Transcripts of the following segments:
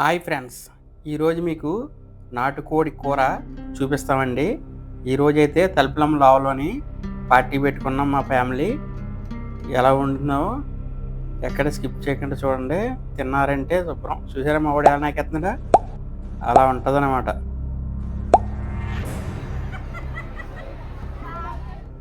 Hi friends ఈరోజు మీకు నాటుకోడి కూర చూపిస్తామండి. ఈరోజైతే తలుపులం లావలోని పార్టీ పెట్టుకున్నాం మా ఫ్యామిలీ. ఎలా ఉంటుందో ఎక్కడ స్కిప్ చేయకుండా చూడండి. తిన్నారంటే శుభ్రం. చూసారా మా వాడు ఎలా నాకెత్తున్నాడా? అలా ఉంటుందన్నమాట.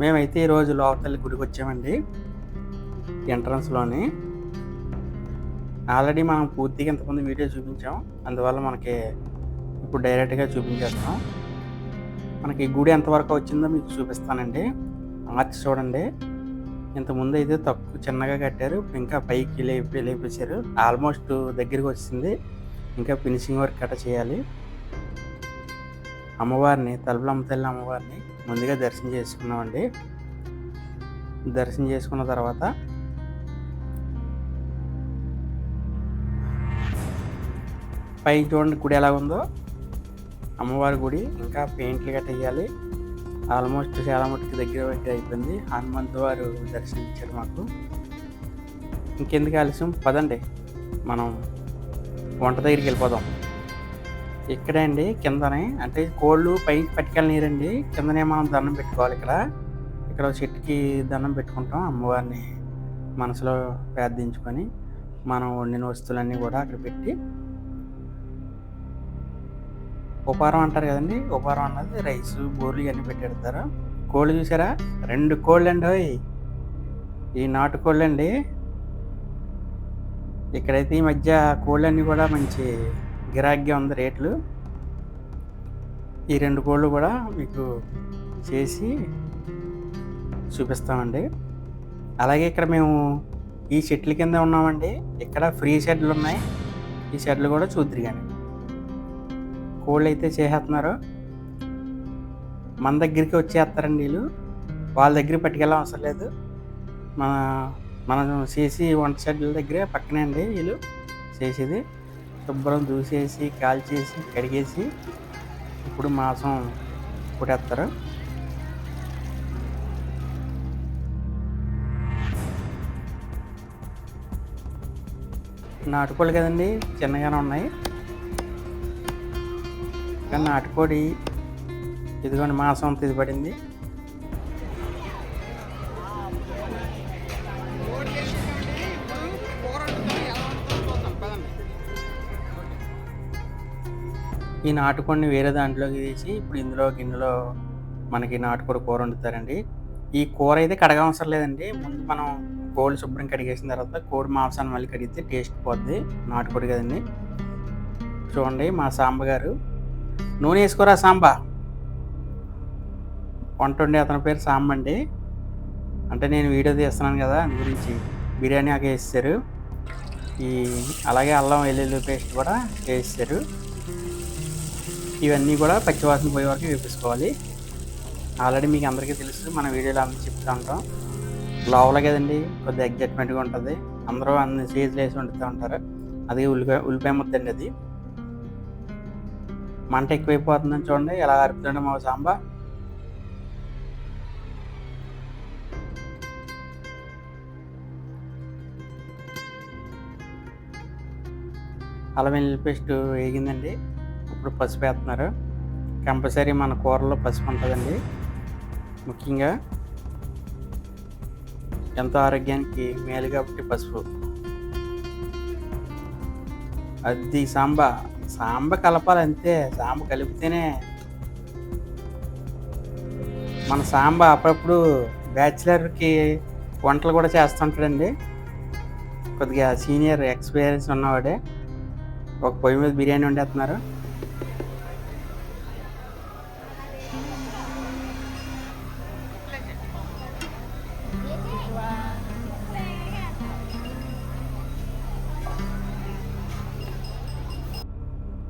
మేమైతే ఈరోజు లోకతల్లి గుడికి వచ్చామండి ఎంట్రన్స్లోని. ఆల్రెడీ మనం పూర్తిగా ఇంతకుముందు వీడియో చూపించాం. అందువల్ల మనకి ఇప్పుడు డైరెక్ట్గా చూపించేస్తాం మనకి గుడి ఎంతవరకు వచ్చిందో మీకు చూపిస్తానండి. ఆర్చ్ చూడండి. ఇంతకుముందు అయితే తక్కువ చిన్నగా కట్టారు. ఇప్పుడు ఇంకా పైకి లేపి లేపేశారు. ఆల్మోస్ట్ దగ్గరికి వచ్చింది. ఇంకా ఫినిషింగ్ వర్క్ కట్ట చేయాలి. అమ్మవారిని తలుపులమ్మ తల్లి అమ్మవారిని ముందుగా దర్శనం చేసుకున్నామండి. దర్శనం చేసుకున్న తర్వాత పైకి చూడండి గుడి ఎలా ఉందో. అమ్మవారి గుడి ఇంకా పెయింట్లు గట్ట వేయాలి. ఆల్మోస్ట్ చాలా మట్టుకు దగ్గర దగ్గర అయిపోయింది. హనుమంతు వారు దర్శనమిచ్చారు మాకు. ఇంకెందుకు ఆలస్యం? పదండి. మనం వంట దగ్గరికి వెళ్ళిపోదాం. ఇక్కడే అండి కిందనే. అంటే కోళ్ళు పైకి పట్టుకెళ్ళి నీరండి. కిందనే మనం దండం పెట్టుకోవాలి ఇక్కడ. ఇక్కడ చెట్టుకి దండం పెట్టుకుంటాం అమ్మవారిని మనసులో ప్రార్థించుకొని మనం వండిన వస్తువులన్నీ కూడా అక్కడ పెట్టి ఉపారం అంటారు కదండి. ఉపారం అన్నది రైస్ బోర్లు ఇవన్నీ పెట్టేడతారు. కోళ్ళు చూసారా? రెండు కోళ్ళు అండి ఓయ్. ఈ నాటు కోళ్ళు అండి ఇక్కడైతే ఈ మధ్య కోళ్ళన్నీ కూడా మంచి గిరాగ్గా ఉంది రేట్లు. ఈ రెండు కోళ్ళు కూడా మీకు చేసి చూపిస్తామండి. అలాగే ఇక్కడ మేము ఈ చెట్ల కింద ఉన్నామండి. ఇక్కడ ఫ్రీ షెడ్లు ఉన్నాయి. ఈ షెడ్లు కూడా చూద్దరు కానీ కోళ్ళు అయితే చేసేస్తున్నారు మన దగ్గరికి వచ్చేస్తారండి వీళ్ళు. వాళ్ళ దగ్గర పట్టుకెళ్ళడం అవసరం లేదు. మన మనం చేసి వంట షెడ్ల దగ్గరే పక్కనే అండి వీళ్ళు చేసేది. శుభ్రం దూసేసి కాల్చేసి కడిగేసి ఇప్పుడు మాంసం పుట్టేస్తారు నాటుకోళ్ళు కదండి చిన్నగానే ఉన్నాయి. కానీ నాటుకోడి ఇదిగోండి మాంసం అంత ఇది పడింది ఈ నాటుకోడిని వేరే దాంట్లోకి తీసి ఇప్పుడు ఇందులో గిన్నెలో మనకి నాటుకోడి కూర వండుతారండి. ఈ కూర అయితే కడగ అవసరం లేదండి. ముందు మనం కోడి శుభ్రం కడిగేసిన తర్వాత కోడి మాంసాన్ని మళ్ళీ కడిగితే టేస్ట్ పోద్ది నాటుకోడి కదండి. చూడండి మా సాంబగారు నూనె వేసుకోరా సాంబా? వంట అతని పేరు సాంబ అండి. అంటే నేను వీడియో తీస్తున్నాను కదా అందు గురించి బిర్యానీ ఆకు వేస్తారు. ఈ అలాగే అల్లం వెల్లుల్లి పేస్ట్ కూడా వేస్తారు. ఇవన్నీ కూడా పచ్చివాసన పోయే వరకు వేపించుకోవాలి. ఆల్రెడీ మీకు అందరికీ తెలుసు మన వీడియోలో అందరూ చెప్తూ ఉంటాం. లోపల కదండి కొద్దిగా ఎగ్జైట్మెంట్గా ఉంటుంది. అందరూ అన్ని చేతులు వేసి వండుతూ ఉంటారు. అది ఉల్లిపాయ ఉల్లిపాయ ముద్దండి అది. మంట ఎక్కువైపోతుందని చూడండి. ఎలా అరుపుతుండే మా సాంబ. అల్లం వెల్లుల్లి పేస్ట్ వేగిందండి. ఇప్పుడు పసుపు వేస్తున్నారు. కంపల్సరీ మన కూరలో పసుపు ఉంటుందండి. ముఖ్యంగా ఎంతో ఆరోగ్యానికి మేలు కాబట్టి పసుపు. అది సాంబ. సాంబ కలపాలి అంతే సాంబ కలిపితేనే మన సాంబ అప్పుడప్పుడు బ్యాచిలర్కి వంటలు కూడా చేస్తుంటాడండి. కొద్దిగా సీనియర్ ఎక్స్పీరియన్స్ ఉన్నవాడే. ఒక పొయ్యి మీద బిర్యానీ వండేస్తున్నారు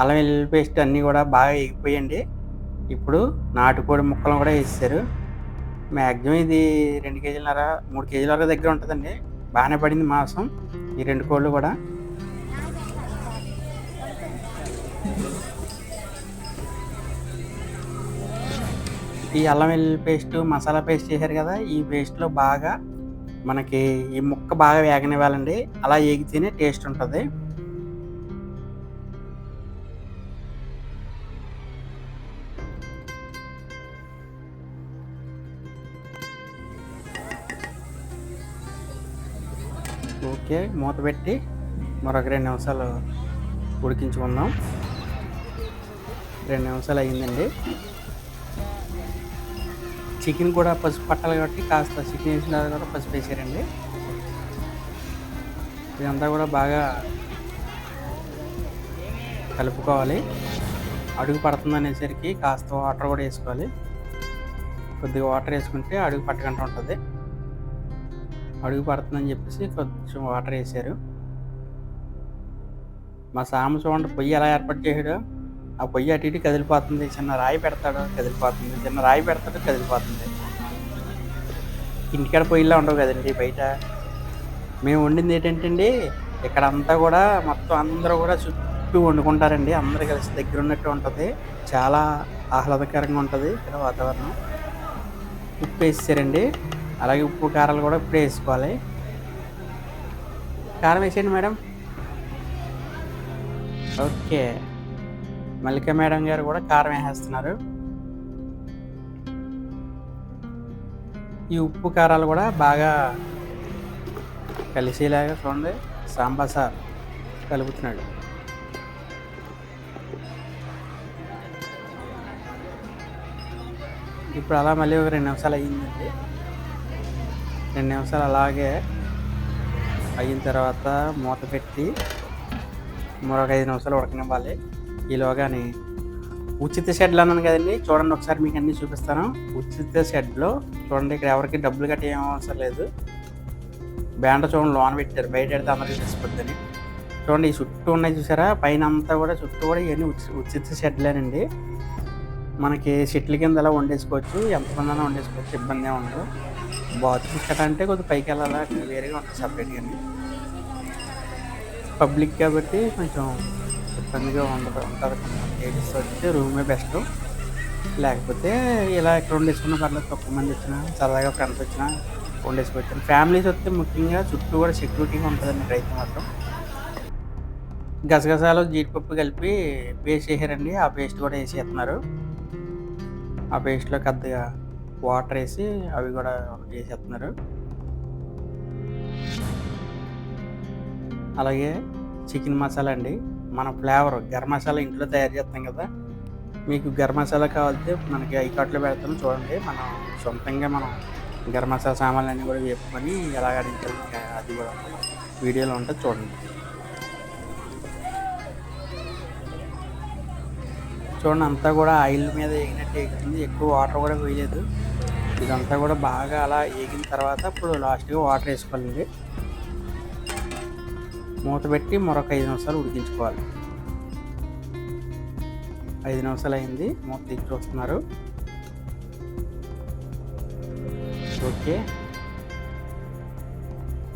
అల్లం వెల్లుల్లి పేస్ట్ అన్నీ కూడా బాగా ఎగిపోయండి ఇప్పుడు నాటుకోడి ముక్కలు కూడా వేసారు మ్యాక్సిమం ఇది రెండు కేజీలన్నర మూడు కేజీల వరకు దగ్గర ఉంటుందండి. బాగానే పడింది మాంసం. ఈ రెండు కోళ్ళు కూడా. ఈ అల్లం వెల్లుల్లి పేస్ట్ మసాలా పేస్ట్ చేశారు కదా ఈ పేస్ట్లో బాగా మనకి ఈ ముక్క బాగా వేగనివ్వాలండి. అలా ఏగితేనే టేస్ట్ ఉంటుంది. ఓకే మూత పెట్టి మరొక రెండు నిమిషాలు ఉడికించుకుందాం. రెండు నిమిషాలు అయ్యిందండి. చికెన్ కూడా పసుపు పట్టాలి కాబట్టి కాస్త చికెన్ వేసిన తర్వాత కూడా పసుపు వేసారండి. ఇదంతా కూడా బాగా కలుపుకోవాలి. అడుగు పడుతుంది అనేసరికి కాస్త వాటర్ కూడా వేసుకోవాలి. కొద్దిగా వాటర్ వేసుకుంటే అడుగు పట్టకుండా ఉంటుంది. అడుగు పడుతుందని చెప్పేసి కొంచెం వాటర్ వేసారు మా సామ చూడండి పొయ్యి ఎలా ఏర్పాటు చేశాడు ఆ పొయ్యి అటు ఇటు కదిలిపోతుంది. చిన్న రాయి పెడతాడు కదిలిపోతుంది. చిన్న రాయి పెడతాడు కదిలిపోతుంది. ఇంటికాడ పొయ్యిలా ఉండవు కదండి బయట. మేము వండింది ఏంటంటే అండి ఇక్కడ అంతా కూడా మొత్తం అందరూ కూడా చుట్టూ వండుకుంటారండి. అందరూ కలిసి దగ్గర ఉన్నట్టు ఉంటుంది. చాలా ఆహ్లాదకరంగా ఉంటుంది ఇక్కడ వాతావరణం. ఉప్పు వేసారండి. అలాగే ఉప్పు కారాలు కూడా ఇప్పుడే వేసుకోవాలి. కారం వేసేయండి మేడం. ఓకే. మల్లిక మేడం గారు కూడా కారం వేసేస్తున్నారు. ఈ ఉప్పు కారాలు కూడా బాగా కలిసేలాగా చూడండి. సాంబార్ సార్ కలుపుతున్నాడు. ఇప్పుడు అలా మళ్ళీ ఒక రెండు నిమిషాలు అయ్యిందండి. రెండు నిమిషాలు అలాగే అయిన తర్వాత మూత పెట్టి మరొక ఐదు నిమిషాలు ఉడకనివ్వాలి. ఈలోగాని ఉచిత షెడ్లు అన్నాను కదండి. చూడండి ఒకసారి మీకు అన్నీ చూపిస్తాను. ఉచిత షెడ్లో చూడండి ఇక్కడ ఎవరికి డబ్బులు కట్టి ఏం అవసరం లేదు. బ్యాండ చూడండి లోన్ పెట్టారు. బయట పెడితే అందరికీ తెలిసిపోద్దని చూడండి ఈ చుట్టూ ఉన్నాయి చూసారా? పైన అంతా కూడా చుట్టూ కూడా ఇవన్నీ ఉచిత షెడ్లేనండి. మనకి చెట్ల కింద అలా వండేసుకోవచ్చు ఎంతమంది అయినా వండేసుకోవచ్చు ఇబ్బంది ఉండదు. బాత్రూమ్ కట్ట అంటే కొద్దిగా పైకి వెళ్ళాలా వేరేగా ఉంటుంది సపరేట్గా పబ్లిక్ కాబట్టి కొంచెం ఇబ్బందిగా ఉండదు ఉంటుంది లేడీస్ వచ్చి రూమే బెస్ట్. లేకపోతే ఇలా ఎక్కడ వండేసుకున్న పర్లేదు తక్కువ మంది వచ్చినా సరదాగా ఫ్రెండ్స్ వచ్చినా వండేసుకోవచ్చు. ఫ్యామిలీస్ వస్తే ముఖ్యంగా చుట్టూ కూడా సెక్యూరిటీగా ఉంటుందండి రైతు మాత్రం. గసగసాలు జీడిపప్పు కలిపి పేస్ట్ వేసారండి ఆ పేస్ట్ కూడా వేసి వేస్తున్నారు ఆ పేస్ట్లో కొద్దిగా వాటర్ వేసి అవి కూడా వేసేస్తున్నారు. అలాగే చికెన్ మసాలా అండి. మన ఫ్లేవర్ గరం మసాలా ఇంట్లో తయారు చేస్తాం కదా. మీకు గరం మసాలా కావాలంటే మనకి ఐకాట్లో పెడతాం చూడండి. మనం సొంతంగా మనం గరం మసాలా సామాన్లు అన్నీ కూడా వేపుకొని ఎలా ఆడించాలి అది కూడా వీడియోలో ఉంటుంది చూడండి. చూడండి అంతా కూడా ఆయిల్ మీద ఎగినట్టు ఎగుతుంది ఎక్కువ వాటర్ కూడా వేయలేదు ఇదంతా కూడా బాగా అలా ఎగిన తర్వాత ఇప్పుడు లాస్ట్గా వాటర్ వేసుకోవాలండి. మూత పెట్టి మరొక ఐదు నిమిషాలు ఉడికించుకోవాలి. ఐదు నిమిషాలు అయింది. మూత తీసి చూస్తున్నారు ఓకే.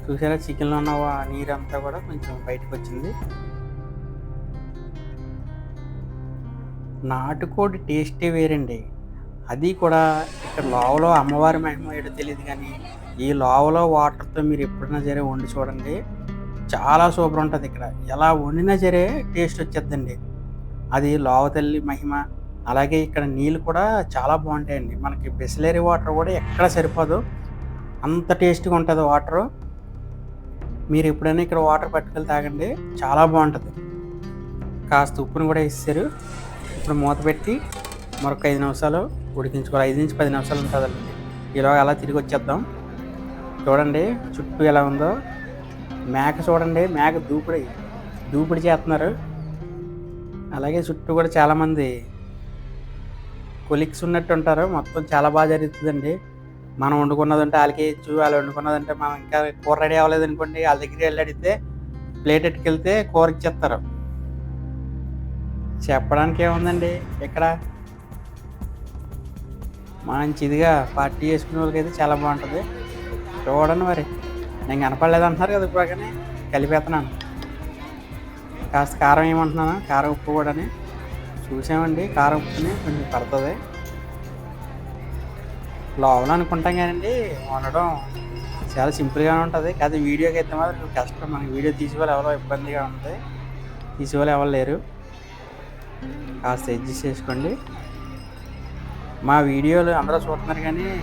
చూసారా చికెన్లో ఉన్న నీరు నీరంతా కూడా కొంచెం బయటకు వచ్చింది. నాటుకోడి టేస్టే వేరండి. అది కూడా ఇక్కడ లోవలో అమ్మవారి మహిమ ఏడో తెలియదు కానీ ఈ లోవలో వాటర్తో మీరు ఎప్పుడైనా సరే వండి చూడండి. చాలా సూపర్ ఉంటుంది ఇక్కడ. ఎలా వండినా సరే టేస్ట్ వచ్చేద్దండి. అది లోవ తల్లి మహిమ. అలాగే ఇక్కడ నీళ్ళు కూడా చాలా బాగుంటాయండి. మనకి బిస్లరీ వాటర్ కూడా ఎక్కడ సరిపోదు. అంత టేస్ట్గా ఉంటుంది వాటర్. మీరు ఎప్పుడైనా ఇక్కడ వాటర్ పట్టుకెళ్ళి తాగండి. చాలా బాగుంటుంది. కాస్త ఉప్పుని కూడా ఇస్తారు ఇప్పుడు మూత పెట్టి మరొక ఐదు నిమిషాలు ఉడికించుకోవాలి. ఐదు నుంచి పది నిమిషాలు ఉంటుందండి ఇలా అలా తిరిగి వచ్చేద్దాం. చూడండి చుట్టూ ఎలా ఉందో. మేక చూడండి మేక దూపిడి దూపిడి చేస్తున్నారు. అలాగే చుట్టూ కూడా చాలామంది కొలిక్స్ ఉన్నట్టు ఉంటారు. మొత్తం చాలా బాగా జరుగుతుందండి. మనం వండుకున్నదంటే వాళ్ళకి ఇచ్చు వాళ్ళు వండుకున్నదంటే మనం ఇంకా కూర రెడీ అవ్వలేదు అనుకోండి వాళ్ళ దగ్గరికి వెళ్ళి అడిగితే ప్లేట్ ఎట్టుకెళ్తే కూర ఇచ్చేస్తారు. చెప్పడానికి ఏముందండి ఇక్కడ మంచిదిగా పార్టీ చేసుకునే వాళ్ళకైతే చాలా బాగుంటుంది. చూడండి మరి. నేను కనపడలేదు అంటున్నారు కదా ఇప్పుడు కానీ కలిపేస్తున్నాను. కాస్త కారం ఏమంటున్నాను? కారం ఉప్పు కూడాని. చూసామండి కారం ఉప్పుని కొంచెం పడుతుంది. లోపల అనుకుంటాం కానండి వండడం చాలా సింపుల్గానే ఉంటుంది. కాదు వీడియోకి అయితే మాత్రం కష్టం. మనకి వీడియో తీసేవాళ్ళు ఎవరో ఇబ్బందిగా ఉంటుంది. తీసేవాళ్ళు ఎవరు లేరు. కాస్త అడ్జస్ట్ చేసుకోండి మా వీడియోలు అందరూ చూస్తున్నారు కానీ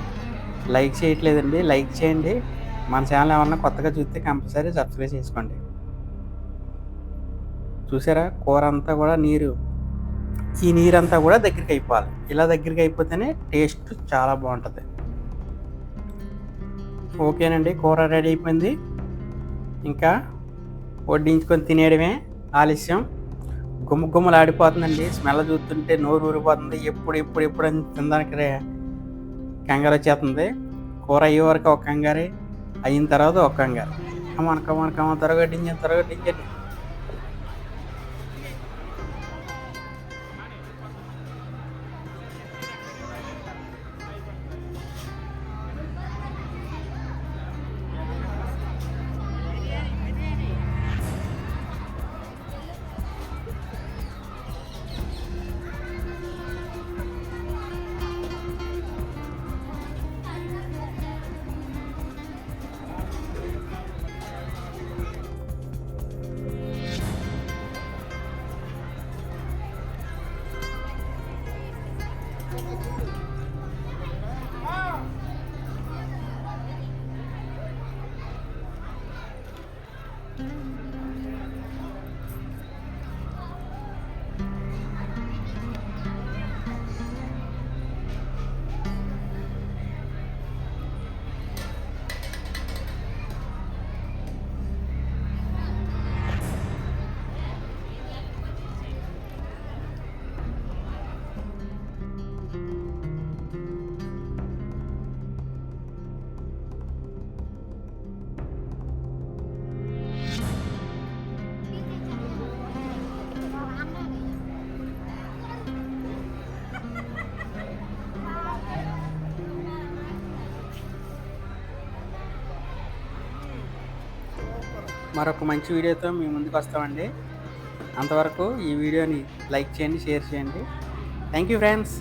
లైక్ చేయట్లేదండి. లైక్ చేయండి. మన ఛానల్ ఏమన్నా కొత్తగా చూస్తే కంపల్సరీ సబ్స్క్రైబ్ చేసుకోండి. చూసారా? కూర అంతా కూడా నీరు. ఈ నీరంతా కూడా దగ్గరికి అయిపోవాలి. ఇలా దగ్గరికి అయిపోతేనే టేస్ట్ చాలా బాగుంటుంది. ఓకేనండి. కూర రెడీ అయిపోయింది. ఇంకా వడ్డించుకొని తినేయడమే ఆలస్యం. గుమ్మ గుమ్మలు ఆడిపోతుందండి స్మెల్ చూస్తుంటే నోరు ఊరిపోతుంది. ఎప్పుడు ఎప్పుడు ఎప్పుడు అని తినడానికి కంగారు వచ్చేస్తుంది. కూర అయ్యే వరకు ఒక కంగారు అయిన తర్వాత ఒక కంగారు. కమాన్ కమాన్ కమాన్ త్వరగా డించండి త్వరగా డించండి. మరొక మంచి వీడియోతో మీ ముందుకు వస్తామండి. అంతవరకు ఈ వీడియోని లైక్ చేయండి షేర్ చేయండి. Thank you friends